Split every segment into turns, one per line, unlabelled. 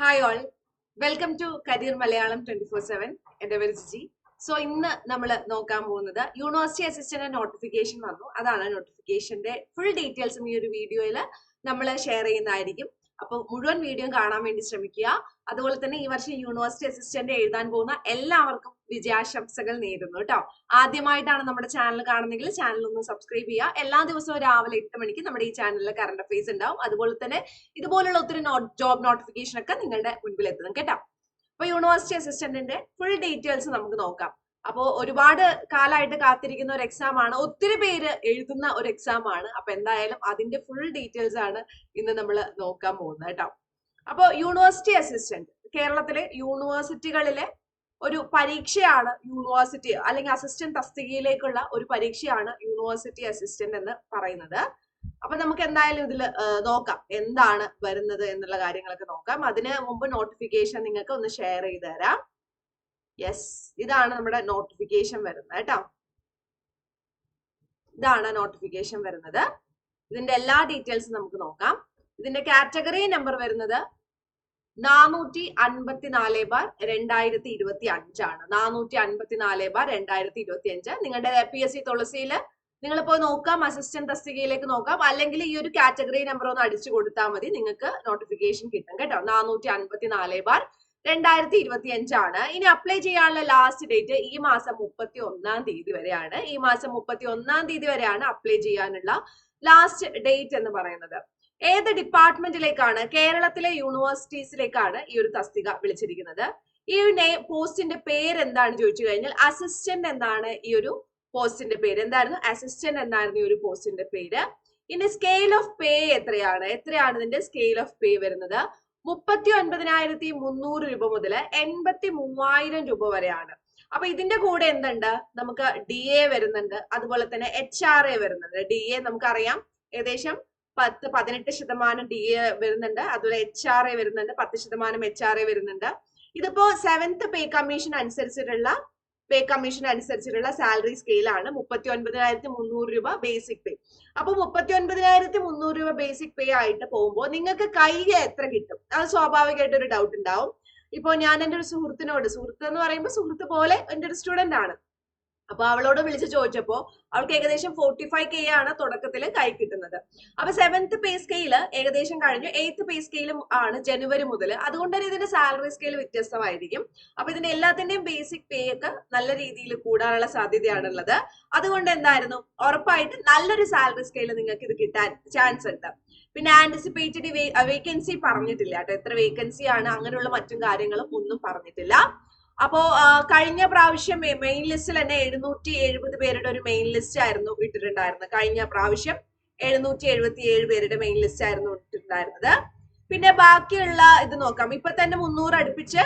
Hi all welcome to career Malayalam twenty four seven എന്റെ പേര് Jiji. So ഇന്ന് നമ്മൾ നോക്കാൻ പോകുന്നത് യൂണിവേഴ്സിറ്റി അസിസ്റ്റന്റ് നോട്ടിഫിക്കേഷൻ വന്നു. അതാണ് നോട്ടിഫിക്കേഷന്റെ ഫുൾ ഡീറ്റെയിൽസും ഈ ഒരു വീഡിയോയിൽ നമ്മൾ ഷെയർ ചെയ്യുന്നതായിരിക്കും. അപ്പോൾ മുഴുവൻ വീഡിയോ കാണാൻ വേണ്ടി ശ്രമിക്കുക. അതുപോലെ തന്നെ ഈ വർഷം യൂണിവേഴ്സിറ്റി അസിസ്റ്റന്റ് എഴുതാൻ പോകുന്ന എല്ലാവർക്കും വിജയാശംസകൾ നേരുന്നു കേട്ടോ. ആദ്യമായിട്ടാണ് നമ്മുടെ ചാനൽ കാണുന്നെങ്കിൽ ചാനൽ ഒന്ന് സബ്സ്ക്രൈബ് ചെയ്യുക. എല്ലാ ദിവസവും രാവിലെ എട്ട് മണിക്ക് നമ്മുടെ ഈ ചാനലിൽ കറണ്ട് അഫയേഴ്സ് ഉണ്ടാവും. അതുപോലെ തന്നെ ഇതുപോലുള്ള ഒത്തിരി ജോബ് നോട്ടിഫിക്കേഷൻ ഒക്കെ നിങ്ങളുടെ മുൻപിൽ എത്തുന്നു കേട്ടോ. അപ്പൊ യൂണിവേഴ്സിറ്റി അസിസ്റ്റന്റിന്റെ ഫുൾ ഡീറ്റെയിൽസ് നമുക്ക് നോക്കാം. അപ്പോൾ ഒരുപാട് കാലമായിട്ട് കാത്തിരിക്കുന്ന ഒരു എക്സാം ആണ്. ഒത്തിരി പേര് എഴുതുന്ന ഒരു എക്സാം ആണ്. അപ്പൊ എന്തായാലും അതിന്റെ ഫുൾ ഡീറ്റെയിൽസ് ആണ് ഇന്ന് നമ്മൾ നോക്കാൻ പോകുന്നത് കേട്ടോ. അപ്പോൾ യൂണിവേഴ്സിറ്റി അസിസ്റ്റന്റ് കേരളത്തിലെ യൂണിവേഴ്സിറ്റികളിലെ ഒരു പരീക്ഷയാണ് യൂണിവേഴ്സിറ്റി അല്ലെങ്കിൽ അസിസ്റ്റന്റ് തസ്തികയിലേക്കുള്ള ഒരു പരീക്ഷയാണ് യൂണിവേഴ്സിറ്റി അസിസ്റ്റന്റ് എന്ന് പറയുന്നത്. അപ്പൊ നമുക്ക് എന്തായാലും ഇതിൽ നോക്കാം എന്താണ് വരുന്നത് എന്നുള്ള കാര്യങ്ങളൊക്കെ നോക്കാം. അതിന് മുമ്പ് നോട്ടിഫിക്കേഷൻ നിങ്ങൾക്ക് ഒന്ന് ഷെയർ ചെയ്ത് തരാം. യെസ് ഇതാണ് നമ്മുടെ നോട്ടിഫിക്കേഷൻ വരുന്നത് കേട്ടോ. ഇതാണ് നോട്ടിഫിക്കേഷൻ വരുന്നത്. ഇതിന്റെ എല്ലാ ഡീറ്റെയിൽസും നമുക്ക് നോക്കാം. ഇതിന്റെ കാറ്റഗറി നമ്പർ വരുന്നത് നാനൂറ്റി അൻപത്തിനാല് ബാർ രണ്ടായിരത്തി ഇരുപത്തി അഞ്ചാണ് നാനൂറ്റി അൻപത്തിനാല് ബാർ രണ്ടായിരത്തി ഇരുപത്തി അഞ്ച് നിങ്ങളുടെ പി എസ് സി തുളസിയിൽ നിങ്ങൾ പോയി നോക്കാം അസിസ്റ്റന്റ് തസ്തികയിലേക്ക് നോക്കാം. അല്ലെങ്കിൽ ഈ ഒരു കാറ്റഗറി നമ്പർ ഒന്ന് അടിച്ചു കൊടുത്താൽ മതി. നിങ്ങൾക്ക് നോട്ടിഫിക്കേഷൻ കിട്ടും കേട്ടോ. നാനൂറ്റി അൻപത്തിനാല് ബാർ രണ്ടായിരത്തി ഇരുപത്തി അഞ്ചാണ് ഇനി അപ്ലൈ ചെയ്യാനുള്ള ലാസ്റ്റ് ഡേറ്റ് ഈ മാസം മുപ്പത്തി ഒന്നാം തീയതി വരെയാണ്. ഈ മാസം മുപ്പത്തി ഒന്നാം തീയതി വരെയാണ് അപ്ലൈ ചെയ്യാനുള്ള ലാസ്റ്റ് ഡേറ്റ് എന്ന് പറയുന്നത്. ഏത് ഡിപ്പാർട്ട്മെന്റിലേക്കാണ് കേരളത്തിലെ യൂണിവേഴ്സിറ്റീസിലേക്കാണ് ഈ ഒരു തസ്തിക വിളിച്ചിരിക്കുന്നത്. ഈ പോസ്റ്റിന്റെ പേര് എന്താണ് ചോദിച്ചു കഴിഞ്ഞാൽ അസിസ്റ്റന്റ് എന്നാണ് ഈ ഒരു പോസ്റ്റിന്റെ പേര്. എന്തായിരുന്നു? അസിസ്റ്റന്റ് എന്നായിരുന്നു ഈ ഒരു പോസ്റ്റിന്റെ പേര്. ഇനി സ്കെയിൽ ഓഫ് പേ എത്രയാണ്? എത്രയാണ് ഇതിന്റെ സ്കെയിൽ ഓഫ് പേ വരുന്നത്? മുപ്പത്തി ഒൻപതിനായിരത്തി മുന്നൂറ് രൂപ മുതൽ എൺപത്തി മൂവായിരം രൂപ വരെയാണ്. അപ്പൊ ഇതിന്റെ കൂടെ എന്തുണ്ട്? നമുക്ക് ഡി എ വരുന്നുണ്ട്. അതുപോലെ തന്നെ എച്ച് ആർ എ വരുന്നുണ്ട്. ഡി എ നമുക്കറിയാം. ഏകദേശം പത്ത് പതിനെട്ട് ശതമാനം ഡി എ വരുന്നുണ്ട്. അതുപോലെ എച്ച് ആർ എ വരുന്നുണ്ട്. പത്ത് ശതമാനം എച്ച് ആർ എ വരുന്നുണ്ട്. ഇതിപ്പോ സെവൻത്ത് പേ കമ്മീഷൻ അനുസരിച്ചിട്ടുള്ള പേ കമ്മീഷൻ അനുസരിച്ചിട്ടുള്ള സാലറി സ്കെയിലാണ് മുപ്പത്തി ഒൻപതിനായിരത്തി മുന്നൂറ് രൂപ ബേസിക് പേ അപ്പൊ മുപ്പത്തി ഒൻപതിനായിരത്തി മുന്നൂറ് രൂപ ബേസിക് പേ ആയിട്ട് പോകുമ്പോൾ നിങ്ങൾക്ക് കയ്യിൽ എത്ര കിട്ടും? അത് സ്വാഭാവികമായിട്ട് ഒരു ഡൗട്ട് ഉണ്ടാവും. ഇപ്പൊ ഞാൻ എന്റെ ഒരു സുഹൃത്തിനോട് സുഹൃത്ത് എന്ന് പറയുമ്പോൾ സുഹൃത്ത് പോലെ എന്റെ ഒരു സ്റ്റുഡന്റ് ആണ്. അപ്പൊ അവളോട് വിളിച്ച് ചോദിച്ചപ്പോ അവൾക്ക് ഏകദേശം ഫോർട്ടി ഫൈവ് കെ ആണ് തുടക്കത്തിൽ കൈ കിട്ടുന്നത്. അപ്പൊ സെവൻത് പേ സ്കെയിൽ ഏകദേശം കഴിഞ്ഞു. എയ്ത്ത് പേ സ്കെയിലും ആണ് ജനുവരി മുതൽ അതുകൊണ്ട് തന്നെ ഇതിന്റെ സാലറി സ്കെയിൽ വ്യത്യസ്തമായിരിക്കും. അപ്പൊ ഇതിന്റെ എല്ലാത്തിന്റെയും ബേസിക് പേ ഒക്കെ നല്ല രീതിയിൽ കൂടാനുള്ള സാധ്യതയാണുള്ളത്. അതുകൊണ്ട് എന്തായിരുന്നു? ഉറപ്പായിട്ട് നല്ലൊരു സാലറി സ്കെയിൽ നിങ്ങൾക്ക് ഇത് കിട്ടാൻ ചാൻസ് ഉണ്ട്. പിന്നെ ആന്റിസിപ്പേറ്റഡ് വേക്കൻസി പറഞ്ഞിട്ടില്ല കേട്ടോ. എത്ര വേക്കൻസി ആണ് അങ്ങനെയുള്ള മറ്റും കാര്യങ്ങളും ഒന്നും പറഞ്ഞിട്ടില്ല. അപ്പോ കഴിഞ്ഞ പ്രാവശ്യം മെയിൻ ലിസ്റ്റിൽ തന്നെ എഴുന്നൂറ്റി എഴുപത് പേരുടെ ഒരു മെയിൻ ലിസ്റ്റ് ആയിരുന്നു ഇട്ടിട്ടുണ്ടായിരുന്നത്. കഴിഞ്ഞ പ്രാവശ്യം എഴുന്നൂറ്റി എഴുപത്തി ഏഴ് പേരുടെ മെയിൻ ലിസ്റ്റ് ആയിരുന്നു ഇട്ടിട്ടുണ്ടായിരുന്നത്. പിന്നെ ബാക്കിയുള്ള ഇത് നോക്കാം. ഇപ്പൊ തന്നെ മുന്നൂറ് അടുപ്പിച്ച്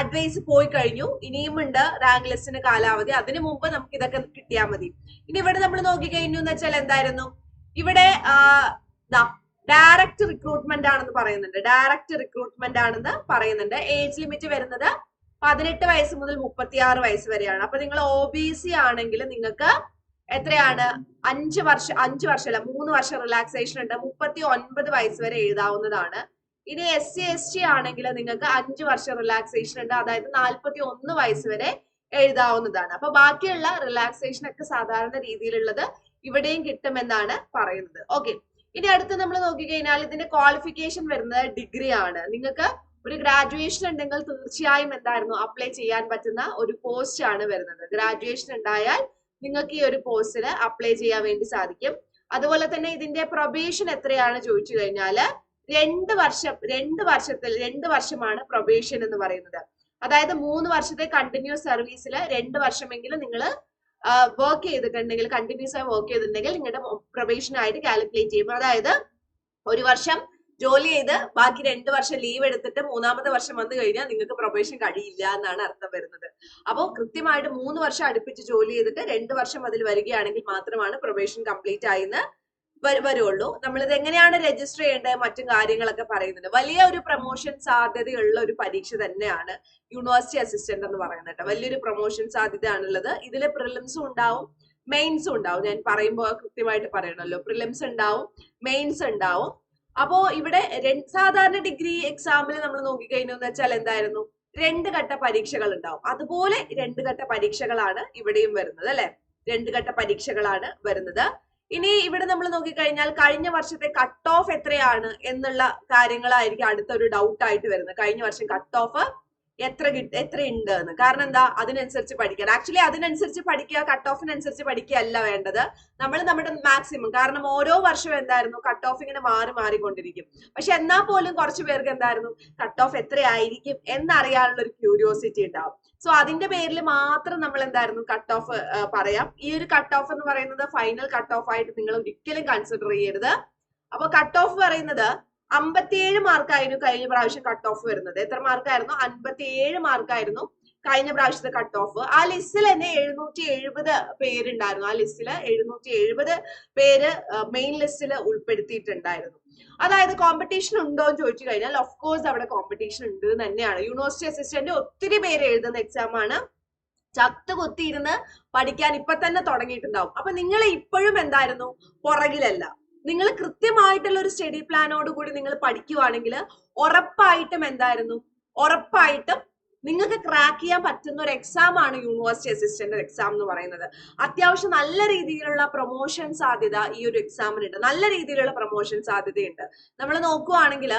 അഡ്വൈസ് പോയി കഴിഞ്ഞു. ഇനിയും ഉണ്ട് റാങ്ക് ലിസ്റ്റിന് കാലാവധി. അതിനു മുമ്പ് നമുക്ക് ഇതൊക്കെ കിട്ടിയാൽ മതി. ഇനി ഇവിടെ നമ്മൾ നോക്കി കഴിഞ്ഞു എന്ന് വെച്ചാൽ എന്തായിരുന്നു? ഇവിടെ ഡയറക്റ്റ് റിക്രൂട്ട്മെന്റ് ആണെന്ന് പറയുന്നുണ്ട്. ഡയറക്റ്റ് റിക്രൂട്ട്മെന്റ് ആണെന്ന് പറയുന്നുണ്ട്. ഏജ് ലിമിറ്റ് വരുന്നത് പതിനെട്ട് വയസ്സ് മുതൽ മുപ്പത്തി ആറ് വയസ്സ് വരെയാണ്. അപ്പൊ നിങ്ങൾ ഒ ബി സി ആണെങ്കിൽ നിങ്ങൾക്ക് എത്രയാണ്? അഞ്ച് വർഷം അഞ്ച് വർഷമല്ല മൂന്ന് വർഷം റിലാക്സേഷൻ ഉണ്ട്. മുപ്പത്തി ഒൻപത് വയസ്സ് വരെ എഴുതാവുന്നതാണ്. ഇനി എസ് സി എസ് ടി ആണെങ്കിൽ നിങ്ങൾക്ക് അഞ്ച് വർഷം റിലാക്സേഷൻ ഉണ്ട്. അതായത് നാൽപ്പത്തി ഒന്ന് വയസ്സ് വരെ എഴുതാവുന്നതാണ്. അപ്പൊ ബാക്കിയുള്ള റിലാക്സേഷൻ ഒക്കെ സാധാരണ രീതിയിലുള്ളത് ഇവിടെയും കിട്ടുമെന്നാണ് പറയുന്നത്. ഓക്കെ ഇനി അടുത്ത് നമ്മൾ നോക്കിക്കഴിഞ്ഞാൽ ഇതിന്റെ ക്വാളിഫിക്കേഷൻ വരുന്നത് ഡിഗ്രി ആണ് നിങ്ങൾക്ക് ഒരു ഗ്രാജുവേഷൻ ഉണ്ടെങ്കിൽ തീർച്ചയായും എന്തായിരുന്നു? അപ്ലൈ ചെയ്യാൻ പറ്റുന്ന ഒരു പോസ്റ്റ് ആണ് വരുന്നത്. ഗ്രാജുവേഷൻ ഉണ്ടായാൽ നിങ്ങൾക്ക് ഈ ഒരു പോസ്റ്റിന് അപ്ലൈ ചെയ്യാൻ വേണ്ടി സാധിക്കും. അതുപോലെ തന്നെ ഇതിന്റെ പ്രൊബേഷൻ എത്രയാണ് ചോദിച്ചു കഴിഞ്ഞാൽ രണ്ട് വർഷം രണ്ട് വർഷത്തിൽ രണ്ട് വർഷമാണ് പ്രൊബേഷൻ എന്ന് പറയുന്നത്. അതായത് മൂന്ന് വർഷത്തെ കണ്ടിന്യൂസ് സർവീസിൽ രണ്ട് വർഷമെങ്കിലും നിങ്ങൾ വർക്ക് ചെയ്തിട്ടുണ്ടെങ്കിൽ കണ്ടിന്യൂസ് ആയി വർക്ക് ചെയ്തിട്ടുണ്ടെങ്കിൽ നിങ്ങളുടെ പ്രൊബേഷൻ ആയിട്ട് കാൽക്കുലേറ്റ് ചെയ്യും. അതായത് ഒരു വർഷം ജോലി ചെയ്ത് ബാക്കി രണ്ട് വർഷം ലീവ് എടുത്തിട്ട് മൂന്നാമത്തെ വർഷം വന്നു കഴിഞ്ഞാൽ നിങ്ങൾക്ക് പ്രൊബേഷൻ കഴിയില്ല എന്നാണ് അർത്ഥം വരുന്നത്. അപ്പോൾ കൃത്യമായിട്ട് മൂന്ന് വർഷം അടുപ്പിച്ച് ജോലി ചെയ്തിട്ട് രണ്ട് വർഷം അതിൽ വരികയാണെങ്കിൽ മാത്രമാണ് പ്രൊബേഷൻ കംപ്ലീറ്റ് ആയിന്ന് വരുള്ളൂ. നമ്മളിത് എങ്ങനെയാണ് രജിസ്റ്റർ ചെയ്യേണ്ടത് മറ്റും കാര്യങ്ങളൊക്കെ പറയുന്നുണ്ട്. വലിയ ഒരു പ്രൊമോഷൻ സാധ്യതയുള്ള ഒരു പരീക്ഷ തന്നെയാണ് യൂണിവേഴ്സിറ്റി അസിസ്റ്റന്റ് എന്ന് പറയുന്നത് വലിയൊരു പ്രൊമോഷൻ സാധ്യതയാണുള്ളത്. ഇതിൽ പ്രിലിംസും ഉണ്ടാവും മെയിൻസും ഉണ്ടാവും. ഞാൻ പറയുമ്പോൾ കൃത്യമായിട്ട് പറയണല്ലോ. പ്രിലിംസ് ഉണ്ടാവും മെയിൻസ് ഉണ്ടാവും. അപ്പോ ഇവിടെ സാധാരണ ഡിഗ്രി എക്സാമിൽ നമ്മൾ നോക്കിക്കഴിഞ്ഞു എന്ന് വെച്ചാൽ എന്തായിരുന്നു? രണ്ട് ഘട്ട പരീക്ഷകൾ ഉണ്ടാവും അതുപോലെ രണ്ട് ഘട്ട പരീക്ഷകളാണ് ഇവിടെയും വരുന്നത് അല്ലെ? രണ്ട് ഘട്ട പരീക്ഷകളാണ് വരുന്നത്. ഇനി ഇവിടെ നമ്മൾ നോക്കിക്കഴിഞ്ഞാൽ കഴിഞ്ഞ വർഷത്തെ കട്ട് ഓഫ് എത്രയാണ് എന്നുള്ള കാര്യങ്ങളായിരിക്കും അടുത്തൊരു ഡൗട്ട് ആയിട്ട് വരുന്നത്. കഴിഞ്ഞ വർഷം കട്ട് ഓഫ് എത്ര കിട്ട എത്ര ഉണ്ട് എന്ന് കാരണം എന്താ? അതിനനുസരിച്ച് പഠിക്കാൻ. ആക്ച്വലി അതിനനുസരിച്ച് പഠിക്കുക കട്ട് ഓഫിനനുസരിച്ച് പഠിക്കുക അല്ല വേണ്ടത്. നമ്മൾ നമ്മുടെ മാക്സിമം കാരണം ഓരോ വർഷവും എന്തായിരുന്നു? കട്ട് ഓഫ് ഇങ്ങനെ മാറി മാറിക്കൊണ്ടിരിക്കും. പക്ഷെ എന്നാൽ പോലും കുറച്ച് പേർക്ക് എന്തായിരുന്നു? കട്ട് ഓഫ് എത്രയായിരിക്കും എന്നറിയാനുള്ള ഒരു ക്യൂരിയോസിറ്റി ഉണ്ടാവും. സോ അതിന്റെ പേരിൽ മാത്രം നമ്മൾ എന്തായിരുന്നു? കട്ട് ഓഫ് പറയാം. ഈ ഒരു കട്ട് ഓഫ് എന്ന് പറയുന്നത് ഫൈനൽ കട്ട് ഓഫ് ആയിട്ട് നിങ്ങൾ ഒരിക്കലും കൺസിഡർ ചെയ്യരുത്. അപ്പൊ കട്ട് ഓഫ് പറയുന്നത് അമ്പത്തിയേഴ് മാർക്കായിരുന്നു കഴിഞ്ഞ പ്രാവശ്യം കട്ട് ഓഫ് വരുന്നത്. എത്ര മാർക്കായിരുന്നു? അൻപത്തിയേഴ് മാർക്കായിരുന്നു കഴിഞ്ഞ പ്രാവശ്യത്തെ കട്ട് ഓഫ് ആ ലിസ്റ്റിൽ തന്നെ എഴുന്നൂറ്റി എഴുപത് പേരുണ്ടായിരുന്നു. ആ ലിസ്റ്റിൽ എഴുന്നൂറ്റി എഴുപത് പേര് മെയിൻ ലിസ്റ്റിൽ ഉൾപ്പെടുത്തിയിട്ടുണ്ടായിരുന്നു. അതായത് കോമ്പറ്റീഷൻ ഉണ്ടോ എന്ന് ചോദിച്ചു കഴിഞ്ഞാൽ ഓഫ് കോഴ്സ് അവിടെ കോമ്പറ്റീഷൻ ഉണ്ട് തന്നെയാണ്. യൂണിവേഴ്സിറ്റി അസിസ്റ്റന്റ് ഒത്തിരി പേര് എഴുതുന്ന എക്സാം ആണ്. ചത്ത് കുത്തിയിരുന്ന് പഠിക്കാൻ ഇപ്പൊ തന്നെ തുടങ്ങിയിട്ടുണ്ടാവും. അപ്പൊ നിങ്ങൾ ഇപ്പോഴും എന്തായിരുന്നു? പുറകിലല്ല. നിങ്ങൾ കൃത്യമായിട്ടുള്ള ഒരു സ്റ്റഡി പ്ലാനോട് കൂടി നിങ്ങൾ പഠിക്കുവാണെങ്കിൽ ഉറപ്പായിട്ടും എന്തായിരുന്നു? ഉറപ്പായിട്ടും നിങ്ങൾക്ക് ക്രാക്ക് ചെയ്യാൻ പറ്റുന്ന ഒരു എക്സാം ആണ് യൂണിവേഴ്സിറ്റി അസിസ്റ്റന്റ് എക്സാം എന്ന് പറയുന്നത്. അത്യാവശ്യം നല്ല രീതിയിലുള്ള പ്രൊമോഷൻ സാധ്യത ഈ ഒരു എക്സാമിനുണ്ട് നല്ല രീതിയിലുള്ള പ്രൊമോഷൻ സാധ്യതയുണ്ട്. നമ്മൾ നോക്കുവാണെങ്കിൽ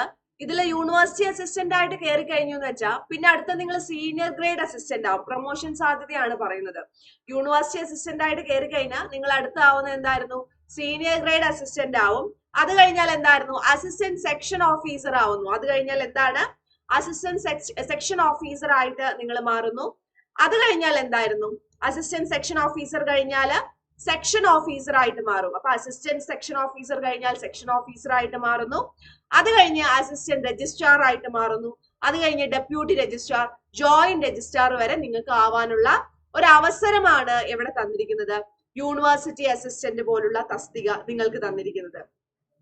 ഇതിൽ യൂണിവേഴ്സിറ്റി അസിസ്റ്റന്റ് ആയിട്ട് കയറി കഴിഞ്ഞു എന്ന് വെച്ചാൽ പിന്നെ അടുത്ത നിങ്ങൾ സീനിയർ ഗ്രേഡ് അസിസ്റ്റന്റ് ആവും. പ്രൊമോഷൻ സാധ്യതയാണ് പറയുന്നത്. യൂണിവേഴ്സിറ്റി അസിസ്റ്റന്റ് ആയിട്ട് കയറി കഴിഞ്ഞാൽ നിങ്ങൾ അടുത്താവുന്ന എന്തായിരുന്നു? സീനിയർ ഗ്രേഡ് അസിസ്റ്റന്റ് ആവും. അത് കഴിഞ്ഞാൽ എന്തായിരുന്നു? അസിസ്റ്റന്റ് സെക്ഷൻ ഓഫീസർ ആവുന്നു. അത് കഴിഞ്ഞാൽ എന്താണ്? അസിസ്റ്റന്റ് സെക്ഷൻ ഓഫീസർ ആയിട്ട് നിങ്ങൾ മാറുന്നു. അത് കഴിഞ്ഞാൽ എന്തായിരുന്നു? അസിസ്റ്റന്റ് സെക്ഷൻ ഓഫീസർ കഴിഞ്ഞാൽ സെക്ഷൻ ഓഫീസർ ആയിട്ട് മാറും. അപ്പൊ അസിസ്റ്റന്റ് സെക്ഷൻ ഓഫീസർ കഴിഞ്ഞാൽ സെക്ഷൻ ഓഫീസർ ആയിട്ട് മാറുന്നു. അത് കഴിഞ്ഞ് അസിസ്റ്റന്റ് രജിസ്ട്രാർ ആയിട്ട് മാറുന്നു. അത് കഴിഞ്ഞ് ഡെപ്യൂട്ടി രജിസ്ട്രാർ ജോയിന്റ് രജിസ്ട്രാർ വരെ നിങ്ങൾക്ക് ആവാനുള്ള ഒരു അവസരമാണ് ഇവിടെ തന്നിരിക്കുന്നത്. യൂണിവേഴ്സിറ്റി അസിസ്റ്റന്റ് പോലുള്ള തസ്തിക നിങ്ങൾക്ക് തന്നിരിക്കുന്നത്.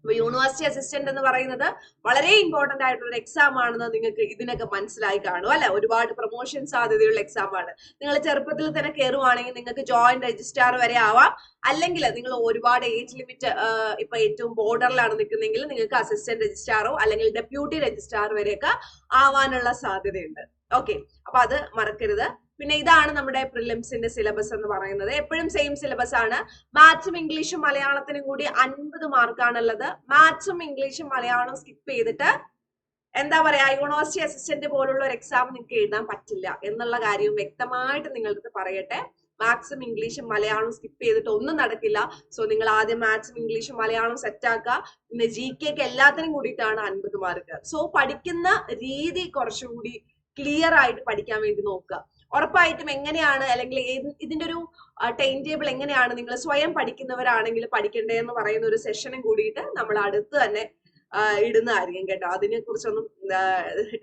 അപ്പൊ യൂണിവേഴ്സിറ്റി അസിസ്റ്റന്റ് എന്ന് പറയുന്നത് വളരെ ഇമ്പോർട്ടന്റ് ആയിട്ടുള്ള ഒരു എക്സാം ആണെന്ന് നിങ്ങൾക്ക് ഇതിനൊക്കെ മനസ്സിലായി കാണും അല്ലെ? ഒരുപാട് പ്രൊമോഷൻ സാധ്യതയുള്ള എക്സാം ആണ്. നിങ്ങൾ ചെറുപ്പത്തിൽ തന്നെ കയറുവാണെങ്കിൽ നിങ്ങൾക്ക് ജോയിന്റ് രജിസ്ട്രാർ വരെ ആവാം. അല്ലെങ്കിൽ നിങ്ങൾ ഒരുപാട് ഏജ് ലിമിറ്റ് ഇപ്പൊ ഏറ്റവും ബോർഡറിലാണ് നിൽക്കുന്നെങ്കിൽ നിങ്ങൾക്ക് അസിസ്റ്റന്റ് രജിസ്ട്രാറോ അല്ലെങ്കിൽ ഡെപ്യൂട്ടി രജിസ്ട്രാർ വരെയൊക്കെ ആവാനുള്ള സാധ്യതയുണ്ട്. ഓക്കെ അപ്പൊ അത് മറക്കരുത്. പിന്നെ ഇതാണ് നമ്മുടെ പ്രിലിംസിന്റെ സിലബസ് എന്ന് പറയുന്നത്. എപ്പോഴും സെയിം സിലബസ് ആണ്. മാത്സും ഇംഗ്ലീഷും മലയാളത്തിനും കൂടി അൻപത് മാർക്കാണുള്ളത് മാത്സും ഇംഗ്ലീഷും മലയാളവും സ്കിപ്പ് ചെയ്തിട്ട് എന്താ പറയാ യൂണിവേഴ്സിറ്റി അസിസ്റ്റന്റ് പോലുള്ള ഒരു എക്സാം നിങ്ങൾക്ക് എഴുതാൻ പറ്റില്ല എന്നുള്ള കാര്യവും വ്യക്തമായിട്ട് നിങ്ങളുടെ പറയട്ടെ. മാത്സും ഇംഗ്ലീഷും മലയാളവും സ്കിപ്പ് ചെയ്തിട്ട് ഒന്നും നടക്കില്ല. സോ നിങ്ങൾ ആദ്യം മാത്സും ഇംഗ്ലീഷും മലയാളവും സെറ്റ് ആക്കുക. പിന്നെ ജി കെക്ക് എല്ലാത്തിനും കൂടിയിട്ടാണ് അൻപത് മാർക്ക് സോ പഠിക്കുന്ന രീതി കുറച്ചുകൂടി ക്ലിയർ ആയിട്ട് പഠിക്കാൻ വേണ്ടി നോക്കുക. ഉറപ്പായിട്ടും എങ്ങനെയാണ് അല്ലെങ്കിൽ ഇതിന്റെ ഒരു ടൈം ടേബിൾ എങ്ങനെയാണ് നിങ്ങൾ സ്വയം പഠിക്കുന്നവരാണെങ്കിൽ പഠിക്കേണ്ടതെന്ന് പറയുന്ന ഒരു സെഷനും കൂടിയിട്ട് നമ്മൾ അടുത്ത് തന്നെ ഇടുന്നതായിരിക്കും കേട്ടോ. അതിനെ കുറിച്ചൊന്നും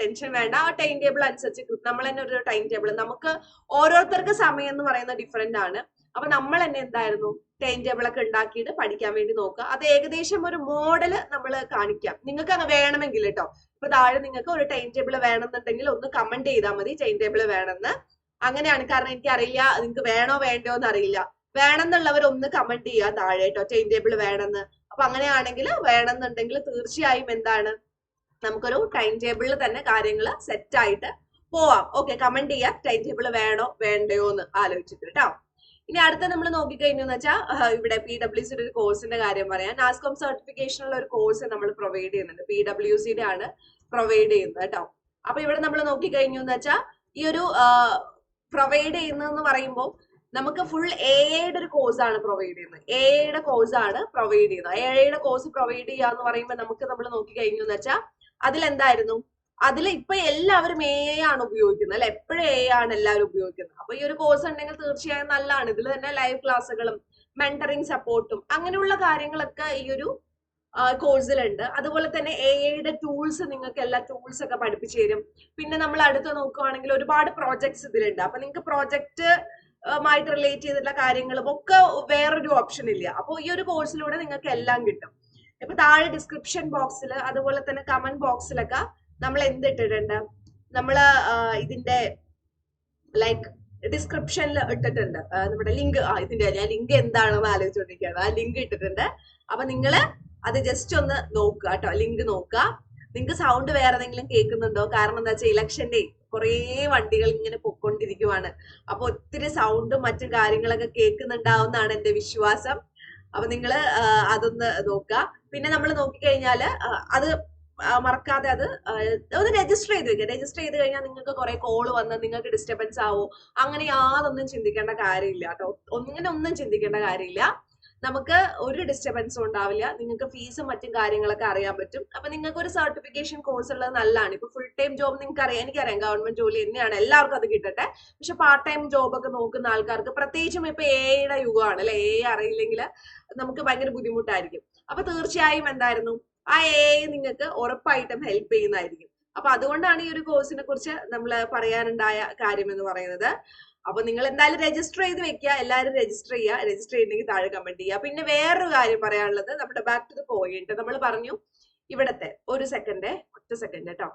ടെൻഷൻ വേണ്ട. ആ ടൈം ടേബിൾ അനുസരിച്ച് നമ്മൾ തന്നെ ഒരു ടൈം ടേബിൾ നമുക്ക് ഓരോരുത്തർക്ക് സമയം എന്ന് പറയുന്ന ഡിഫറെന്റ് ആണ്. അപ്പൊ നമ്മൾ തന്നെ എന്തായിരുന്നു? ടൈം ടേബിൾ ഒക്കെ ഉണ്ടാക്കിയിട്ട് പഠിക്കാൻ വേണ്ടി നോക്കുക. അത് ഏകദേശം ഒരു മോഡൽ നമ്മൾ കാണിക്കാം. നിങ്ങൾക്ക് അങ്ങ് വേണമെങ്കിൽ കേട്ടോ. ഇപ്പൊ താഴെ നിങ്ങൾക്ക് ഒരു ടൈം ടേബിൾ വേണമെന്നുണ്ടെങ്കിൽ ഒന്ന് കമന്റ് ചെയ്താൽ മതി. ടൈം ടേബിൾ വേണമെന്ന്. അങ്ങനെയാണ്. കാരണം എനിക്ക് അറിയില്ല നിങ്ങൾക്ക് വേണോ വേണ്ടോ എന്ന് അറിയില്ല വേണമെന്നുള്ളവർ ഒന്ന് കമന്റ് ചെയ്യുക താഴെ കേട്ടോ ടൈം ടേബിൾ വേണമെന്ന്. അപ്പൊ അങ്ങനെയാണെങ്കിൽ വേണമെന്നുണ്ടെങ്കിൽ തീർച്ചയായും എന്താണ് നമുക്കൊരു ടൈം ടേബിളിൽ തന്നെ കാര്യങ്ങൾ സെറ്റ് ആയിട്ട് പോവാം. ഓക്കെ കമന്റ് ചെയ്യാം. ടൈം ടേബിൾ വേണോ വേണ്ടയോ എന്ന് ആലോചിച്ചിട്ട് കേട്ടോ ഇനി അടുത്ത നമ്മൾ നോക്കിക്കഴിഞ്ഞു വെച്ചാൽ ഇവിടെ പി ഡബ്ല്യു സിയുടെ ഒരു കോഴ്സിന്റെ കാര്യം പറയാം. നാസ്കോം സർട്ടിഫിക്കേഷനുള്ള ഒരു കോഴ്സ് നമ്മൾ പ്രൊവൈഡ് ചെയ്യുന്നുണ്ട്. പി ഡബ്ല്യു സിയുടെ ആണ് പ്രൊവൈഡ് ചെയ്യുന്നത് കേട്ടോ അപ്പൊ ഇവിടെ നമ്മൾ നോക്കിക്കഴിഞ്ഞു എന്ന് വെച്ചാൽ ഈ ഒരു പ്രൊവൈഡ് ചെയ്യുന്നതെന്ന് പറയുമ്പോൾ നമുക്ക് ഫുൾ എയുടെ ഒരു കോഴ്സ് ആണ് പ്രൊവൈഡ് ചെയ്യുന്നത്. എയുടെ കോഴ്സ് ആണ് പ്രൊവൈഡ് ചെയ്യുന്നത്. എയുടെ കോഴ്സ് പ്രൊവൈഡ് ചെയ്യുക എന്ന് പറയുമ്പോൾ നമുക്ക് നമ്മൾ നോക്കി കഴിഞ്ഞു എന്ന് വെച്ചാൽ അതിലെന്തായിരുന്നു അതിൽ ഇപ്പൊ എല്ലാവരും എ ആണ് ഉപയോഗിക്കുന്നത് അല്ലെ? എപ്പോഴും എ ആണ് എല്ലാവരും ഉപയോഗിക്കുന്നത്. അപ്പൊ ഈ ഒരു കോഴ്സ് ഉണ്ടെങ്കിൽ തീർച്ചയായും നല്ലതാണ്. ഇതിൽ തന്നെ ലൈവ് ക്ലാസ്സുകളും മെന്ററിങ് സപ്പോർട്ടും അങ്ങനെയുള്ള കാര്യങ്ങളൊക്കെ ഈ ഒരു കോഴ്സിലുണ്ട് അതുപോലെ തന്നെ എ ഐയുടെ ടൂൾസ് നിങ്ങൾക്ക് എല്ലാ ടൂൾസ് ഒക്കെ പഠിപ്പിച്ചു തരും. പിന്നെ നമ്മൾ അടുത്ത് നോക്കുവാണെങ്കിൽ ഒരുപാട് പ്രോജക്ട്സ് ഇതിലുണ്ട്. അപ്പൊ നിങ്ങൾക്ക് പ്രോജക്റ്റ് മായിട്ട് റിലേറ്റ് ചെയ്തിട്ടുള്ള കാര്യങ്ങളും ഒക്കെ വേറൊരു ഓപ്ഷൻ ഇല്ല. അപ്പോൾ ഈ ഒരു കോഴ്സിലൂടെ നിങ്ങൾക്ക് എല്ലാം കിട്ടും. ഇപ്പൊ താഴെ ഡിസ്ക്രിപ്ഷൻ ബോക്സിൽ അതുപോലെ തന്നെ കമന്റ് ബോക്സിലൊക്കെ നമ്മൾ എന്ത് ഇട്ടിട്ടുണ്ട് നമ്മൾ ഇതിന്റെ ലൈക്ക് ഡിസ്ക്രിപ്ഷനിൽ ഇട്ടിട്ടുണ്ട്. നമ്മുടെ ലിങ്ക് ആ ഇതിന്റെ ഞാൻ ലിങ്ക് എന്താണെന്ന് ആലോചിച്ചുകൊണ്ടിരിക്കുകയാണ് ആ ലിങ്ക് ഇട്ടിട്ടുണ്ട്. അപ്പൊ നിങ്ങൾ അത് ജസ്റ്റ് ഒന്ന് നോക്കുക കേട്ടോ ലിങ്ക് നോക്കുക. നിങ്ങൾക്ക് സൗണ്ട് വേറെ എന്തെങ്കിലും കേൾക്കുന്നുണ്ടോ? കാരണം എന്താ വെച്ചാൽ ഇലക്ഷന്റെ കുറേ വണ്ടികൾ ഇങ്ങനെ പൊക്കൊണ്ടിരിക്കുവാണ് അപ്പൊ ഒത്തിരി സൗണ്ടും മറ്റു കാര്യങ്ങളൊക്കെ കേൾക്കുന്നുണ്ടാവുന്നതാണ് എന്റെ വിശ്വാസം. അപ്പൊ നിങ്ങൾ അതൊന്ന് നോക്കുക. പിന്നെ നമ്മൾ നോക്കിക്കഴിഞ്ഞാൽ അത് മറക്കാതെ അത് ഒന്ന് രജിസ്റ്റർ ചെയ്ത് വെക്കുക രജിസ്റ്റർ ചെയ്ത് കഴിഞ്ഞാൽ നിങ്ങൾക്ക് കുറെ കോൾ വന്ന് നിങ്ങൾക്ക് ഡിസ്റ്റർബൻസ് ആവോ? അങ്ങനെ യാതൊന്നും ചിന്തിക്കേണ്ട കാര്യമില്ല കേട്ടോ. ഒന്നിനൊന്നും ചിന്തിക്കേണ്ട കാര്യമില്ല. നമുക്ക് ഒരു ഡിസ്റ്റർബൻസും ഉണ്ടാവില്ല. നിങ്ങൾക്ക് ഫീസും മറ്റും കാര്യങ്ങളൊക്കെ അറിയാൻ പറ്റും. അപ്പൊ നിങ്ങൾക്ക് ഒരു സർട്ടിഫിക്കേഷൻ കോഴ്സ് ഉള്ളത് നല്ലതാണ്. ഇപ്പൊ ഫുൾ ടൈം ജോബ് നിങ്ങൾക്ക് അറിയാം എനിക്കറിയാം ഗവൺമെന്റ് ജോലി തന്നെയാണ്. എല്ലാവർക്കും അത് കിട്ടട്ടെ. പക്ഷെ പാർട്ട് ടൈം ജോബ് ഒക്കെ നോക്കുന്ന ആൾക്കാർക്ക് പ്രത്യേകിച്ചും ഇപ്പൊ എയുടെ യുഗമാണ് അല്ലെ? എ അറിയില്ലെങ്കിൽ നമുക്ക് ഭയങ്കര ബുദ്ധിമുട്ടായിരിക്കും. അപ്പൊ തീർച്ചയായും എന്തായിരുന്നു? ആ എ നിങ്ങൾക്ക് ഉറപ്പായിട്ടും ഹെൽപ്പ് ചെയ്യുന്നതായിരിക്കും. അപ്പൊ അതുകൊണ്ടാണ് ഈ ഒരു കോഴ്സിനെ കുറിച്ച് നമ്മൾ പറയാനുണ്ടായ കാര്യം എന്ന് പറയുന്നത്. അപ്പൊ നിങ്ങൾ എന്തായാലും രജിസ്റ്റർ ചെയ്ത് വെക്കുക. എല്ലാവരും രജിസ്റ്റർ ചെയ്യുക. രജിസ്റ്റർ ചെയ്തിട്ടുണ്ടെങ്കിൽ താഴെ കമന്റ് ചെയ്യുക. പിന്നെ വേറൊരു കാര്യം പറയാനുള്ളത് നമ്മുടെ ബാക്ക് ടു ദ പോയിന്റ് നമ്മൾ പറഞ്ഞു ഇവിടത്തെ ഒരു സെക്കൻഡ് ഒറ്റ സെക്കൻഡ് കേട്ടോ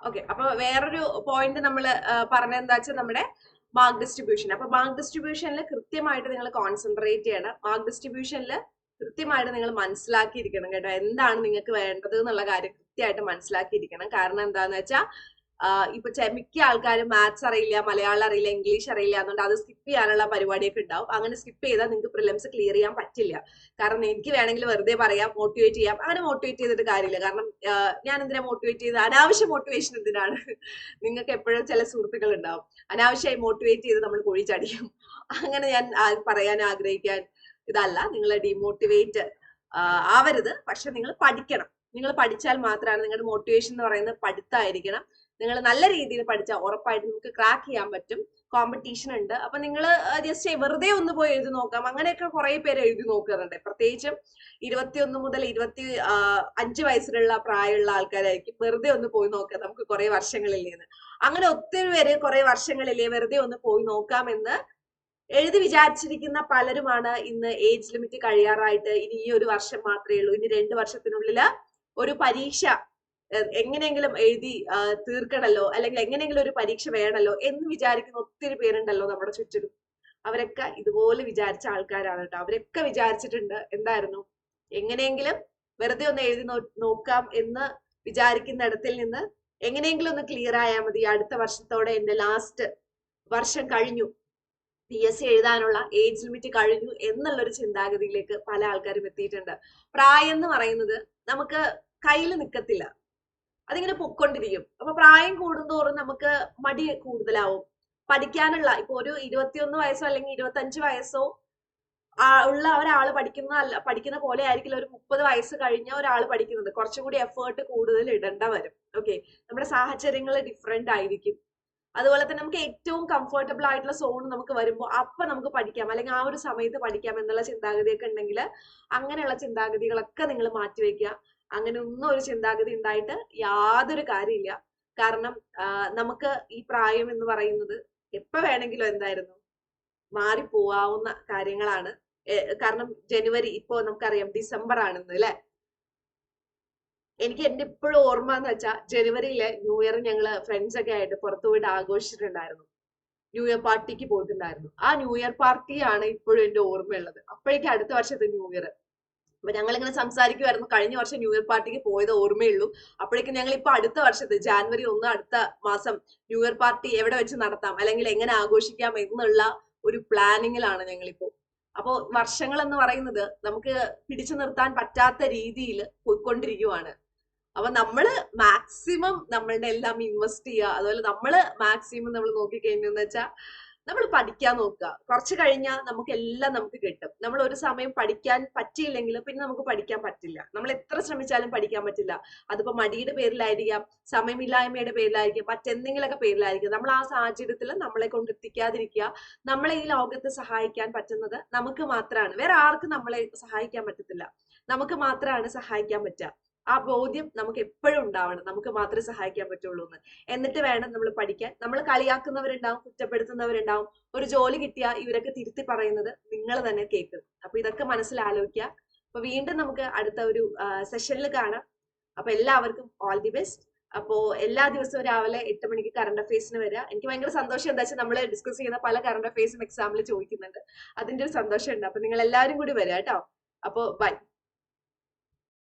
ഓക്കെ അപ്പൊ വേറൊരു പോയിന്റ് നമ്മൾ പറഞ്ഞത് എന്താ വെച്ചാൽ നമ്മുടെ മാർക്ക് ഡിസ്ട്രിബ്യൂഷൻ അപ്പൊ മാർക്ക് ഡിസ്ട്രിബ്യൂഷനിൽ കൃത്യമായിട്ട് നിങ്ങൾ കോൺസെൻട്രേറ്റ് ചെയ്യണം. മാർക്ക് ഡിസ്ട്രിബ്യൂഷനിൽ കൃത്യമായിട്ട് നിങ്ങൾ മനസ്സിലാക്കിയിരിക്കണം കേട്ടോ. എന്താണ് നിങ്ങൾക്ക് വേണ്ടത് എന്നുള്ള കാര്യം കൃത്യമായിട്ട് മനസ്സിലാക്കിയിരിക്കണം. കാരണം എന്താന്ന് വെച്ചാൽ ഇപ്പൊ മിക്ക ആൾക്കാരും മാത്സ് അറിയില്ല മലയാളം അറിയില്ല ഇംഗ്ലീഷ് അറിയില്ല എന്നുകൊണ്ട് അത് സ്കിപ്പ് ചെയ്യാനുള്ള പരിപാടിയൊക്കെ ഉണ്ടാവും. അങ്ങനെ സ്കിപ്പ് ചെയ്താൽ നിങ്ങൾക്ക് പ്രിലിംസ് ക്ലിയർ ചെയ്യാൻ പറ്റില്ല. കാരണം എനിക്ക് വേണമെങ്കിൽ വെറുതെ പറയാം മോട്ടിവേറ്റ് ചെയ്യാം. അങ്ങനെ മോട്ടിവേറ്റ് ചെയ്തിട്ട് കാര്യമില്ല. കാരണം ഞാൻ എന്തിനാ മോട്ടിവേറ്റ് ചെയ്ത് അനാവശ്യ മോട്ടിവേഷൻ എന്തിനാണ്? നിങ്ങൾക്ക് എപ്പോഴും ചില സുഹൃത്തുക്കൾ ഉണ്ടാവും. അനാവശ്യമായി മോട്ടിവേറ്റ് ചെയ്ത് നമ്മൾ കുഴിച്ചടിക്കും. അങ്ങനെ ഞാൻ പറയാൻ ആഗ്രഹിക്കാൻ ഇതല്ല. നിങ്ങളെ ഡിമോട്ടിവേറ്റ് ആവരുത്. പക്ഷെ നിങ്ങൾ പഠിക്കണം. നിങ്ങൾ പഠിച്ചാൽ മാത്രമാണ് നിങ്ങളുടെ മോട്ടിവേഷൻ എന്ന് പറയുന്നത് പഠിത്തമായിരിക്കണം നിങ്ങൾ നല്ല രീതിയിൽ പഠിച്ചാൽ ഉറപ്പായിട്ട് നിങ്ങൾക്ക് ക്രാക്ക് ചെയ്യാൻ പറ്റും. കോമ്പറ്റീഷൻ ഉണ്ട്. അപ്പൊ നിങ്ങൾ ജസ്റ്റ് വെറുതെ ഒന്ന് പോയി എഴുതി നോക്കാം. അങ്ങനെയൊക്കെ കുറെ പേര് എഴുതി നോക്കാറുണ്ട്. പ്രത്യേകിച്ചും ഇരുപത്തിയൊന്ന് മുതൽ ഇരുപത്തി അഞ്ച് വയസ്സിലുള്ള പ്രായമുള്ള ആൾക്കാരായിരിക്കും വെറുതെ ഒന്ന് പോയി നോക്കാം നമുക്ക് കുറെ വർഷങ്ങളില്ലേന്ന് അങ്ങനെ ഒത്തിരി പേര് കുറെ വർഷങ്ങളില്ലേ വെറുതെ ഒന്ന് പോയി നോക്കാമെന്ന് എഴുതി വിചാരിച്ചിരിക്കുന്ന പലരുമാണ് ഇന്ന് ഏജ് ലിമിറ്റ് കഴിയാറായിട്ട് ഇനി ഈ ഒരു വർഷം മാത്രമേ ഉള്ളൂ. ഇനി രണ്ട് വർഷത്തിനുള്ളിൽ ഒരു പരീക്ഷ എങ്ങനെയെങ്കിലും എഴുതി തീർക്കണല്ലോ അല്ലെങ്കിൽ എങ്ങനെയെങ്കിലും ഒരു പരീക്ഷ വേണല്ലോ എന്ന് വിചാരിക്കുന്ന ഒത്തിരി പേരുണ്ടല്ലോ നമ്മുടെ ചുറ്റിലും. അവരൊക്കെ ഇതുപോലെ വിചാരിച്ച ആൾക്കാരാണ് കേട്ടോ. അവരൊക്കെ വിചാരിച്ചിട്ടുണ്ട് എന്തായിരുന്നു? എങ്ങനെയെങ്കിലും വെറുതെ ഒന്ന് എഴുതി നോക്കാം എന്ന് വിചാരിക്കുന്നിടത്തിൽ നിന്ന് എങ്ങനെയെങ്കിലും ഒന്ന് ക്ലിയർ ആയാൽ മതി. അടുത്ത വർഷത്തോടെ എന്റെ ലാസ്റ്റ് വർഷം കഴിഞ്ഞു. പി എസ് സി എഴുതാനുള്ള ഏജ് ലിമിറ്റ് കഴിഞ്ഞു എന്നുള്ളൊരു ചിന്താഗതിയിലേക്ക് പല ആൾക്കാരും എത്തിയിട്ടുണ്ട്. പ്രായം എന്ന് പറയുന്നത് നമുക്ക് കയ്യിൽ നിൽക്കത്തില്ല അതിങ്ങനെ പൊക്കൊണ്ടിരിക്കും അപ്പൊ പ്രായം കൂടുന്തോറും നമുക്ക് മടി കൂടുതലാവും. പഠിക്കാനുള്ള ഇപ്പൊ ഒരു ഇരുപത്തിയൊന്ന് വയസ്സോ അല്ലെങ്കിൽ ഇരുപത്തഞ്ച് വയസ്സോ ഉള്ള ഒരാൾ പഠിക്കുന്ന അല്ല പഠിക്കുന്ന പോലെ ആയിരിക്കില്ല. ഒരു മുപ്പത് വയസ്സ് കഴിഞ്ഞ ഒരാൾ പഠിക്കുന്നത്. കുറച്ചും കൂടി എഫേർട്ട് കൂടുതൽ ഇടേണ്ട വരും. ഓക്കെ നമ്മുടെ സാഹചര്യങ്ങൾ ഡിഫറെന്റ് ആയിരിക്കും. അതുപോലെ തന്നെ നമുക്ക് ഏറ്റവും കംഫർട്ടബിൾ ആയിട്ടുള്ള സോൺ നമുക്ക് വരുമ്പോൾ അപ്പൊ നമുക്ക് പഠിക്കാം. അല്ലെങ്കിൽ ആ ഒരു സമയത്ത് പഠിക്കാം എന്നുള്ള ചിന്താഗതിയൊക്കെ ഉണ്ടെങ്കിൽ അങ്ങനെയുള്ള ചിന്താഗതികളൊക്കെ നിങ്ങൾ മാറ്റിവെക്കുക. അങ്ങനെ ഒന്നും ഒരു ചിന്താഗതി ഉണ്ടായിട്ട് യാതൊരു കാര്യമില്ല. കാരണം നമുക്ക് ഈ പ്രായം എന്ന് പറയുന്നത് എപ്പോ വേണമെങ്കിലും എന്തായിരുന്നു? മാറിപ്പോവാവുന്ന കാര്യങ്ങളാണ്. കാരണം ജനുവരി ഇപ്പോ നമുക്കറിയാം ഡിസംബർ ആണെന്ന് അല്ലെ? എനിക്ക് എന്റെ ഇപ്പോഴും ഓർമ്മ എന്ന് വെച്ചാൽ ജനുവരിയിലെ ന്യൂ ഇയർ ഞങ്ങൾ ഫ്രണ്ട്സ് ഒക്കെ ആയിട്ട് പുറത്തു പോയിട്ട് ആഘോഷിച്ചിട്ടുണ്ടായിരുന്നു. ന്യൂ ഇയർ പാർട്ടിക്ക് പോയിട്ടുണ്ടായിരുന്നു. ആ ന്യൂ ഇയർ പാർട്ടിയാണ് ഇപ്പോഴും എന്റെ ഓർമ്മയുള്ളത്. അപ്പോഴേക്കും അടുത്ത വർഷത്തെ ന്യൂ ഇയർ. അപ്പൊ ഞങ്ങൾ ഇങ്ങനെ സംസാരിക്കുമായിരുന്നു കഴിഞ്ഞ വർഷം ന്യൂ ഇയർ പാർട്ടിക്ക് പോയത് ഓർമ്മയുള്ളൂ. അപ്പോഴേക്കും ഞങ്ങൾ ഇപ്പൊ അടുത്ത വർഷത്തെ ജാനുവരി ഒന്ന് അടുത്ത മാസം ന്യൂ ഇയർ പാർട്ടി എവിടെ വെച്ച് നടത്താം? അല്ലെങ്കിൽ എങ്ങനെ ആഘോഷിക്കാം എന്നുള്ള ഒരു പ്ലാനിങ്ങിലാണ് ഞങ്ങളിപ്പോ. അപ്പോ വർഷങ്ങൾ എന്ന് പറയുന്നത് നമുക്ക് പിടിച്ചു നിർത്താൻ പറ്റാത്ത രീതിയിൽ പോയിക്കൊണ്ടിരിക്കുവാണ്. അപ്പൊ നമ്മൾ മാക്സിമം നമ്മളുടെ എല്ലാം ഇൻവെസ്റ്റ് ചെയ്യുക. അതുപോലെ നമ്മൾ മാക്സിമം നമ്മൾ നോക്കിക്കഴിഞ്ഞെന്ന് വെച്ചാൽ നമ്മൾ പഠിക്കാൻ നോക്കുക. കുറച്ച് കഴിഞ്ഞാൽ നമുക്ക് എല്ലാം നമുക്ക് കിട്ടും. നമ്മൾ ഒരു സമയം പഠിക്കാൻ പറ്റിയില്ലെങ്കിൽ പിന്നെ നമുക്ക് പഠിക്കാൻ പറ്റില്ല. നമ്മൾ എത്ര ശ്രമിച്ചാലും പഠിക്കാൻ പറ്റില്ല. അതിപ്പോ മടിയുടെ പേരിലായിരിക്കാം സമയമില്ലായ്മയുടെ പേരിലായിരിക്കും മറ്റെന്തെങ്കിലുമൊക്കെ പേരിലായിരിക്കാം. നമ്മൾ ആ സാഹചര്യത്തിൽ നമ്മളെ കൊണ്ട് എത്തിക്കാതിരിക്കുക നമ്മളെ ഈ ലോകത്ത് സഹായിക്കാൻ പറ്റുന്നത് നമുക്ക് മാത്രമാണ്. വേറെ ആർക്കും നമ്മളെ സഹായിക്കാൻ പറ്റത്തില്ല. നമുക്ക് മാത്രമാണ് സഹായിക്കാൻ പറ്റുക. ആ ബോധ്യം നമുക്ക് എപ്പോഴും ഉണ്ടാവണം. നമുക്ക് മാത്രമേ സഹായിക്കാൻ പറ്റുള്ളൂ എന്ന്. എന്നിട്ട് വേണം നമ്മൾ പഠിക്കാൻ. നമ്മൾ കളിയാക്കുന്നവരുണ്ടാവും കുറ്റപ്പെടുത്തുന്നവരുണ്ടാവും. ഒരു ജോലി കിട്ടിയാൽ ഇവരൊക്കെ തിരുത്തി പറയുന്നത് നിങ്ങൾ തന്നെ കേൾക്കും അപ്പൊ ഇതൊക്കെ മനസ്സിൽ ആലോചിക്കുക. അപ്പൊ വീണ്ടും നമുക്ക് അടുത്ത ഒരു സെഷനിൽ കാണാം. അപ്പൊ എല്ലാവർക്കും ഓൾ ദി ബെസ്റ്റ് അപ്പോ എല്ലാ ദിവസവും രാവിലെ എട്ട് മണിക്ക് കറണ്ട് അഫയേഴ്സിന് വരിക. എനിക്ക് ഭയങ്കര സന്തോഷം എന്താ വെച്ചാൽ നമ്മൾ ഡിസ്കസ് ചെയ്യുന്ന പല കറണ്ട് അഫയേഴ്സും എക്സാമിൽ ചോദിക്കുന്നുണ്ട്. അതിന്റെ ഒരു സന്തോഷം ഉണ്ട് അപ്പൊ നിങ്ങൾ എല്ലാവരും കൂടി വരിക കേട്ടോ. അപ്പോ ബൈ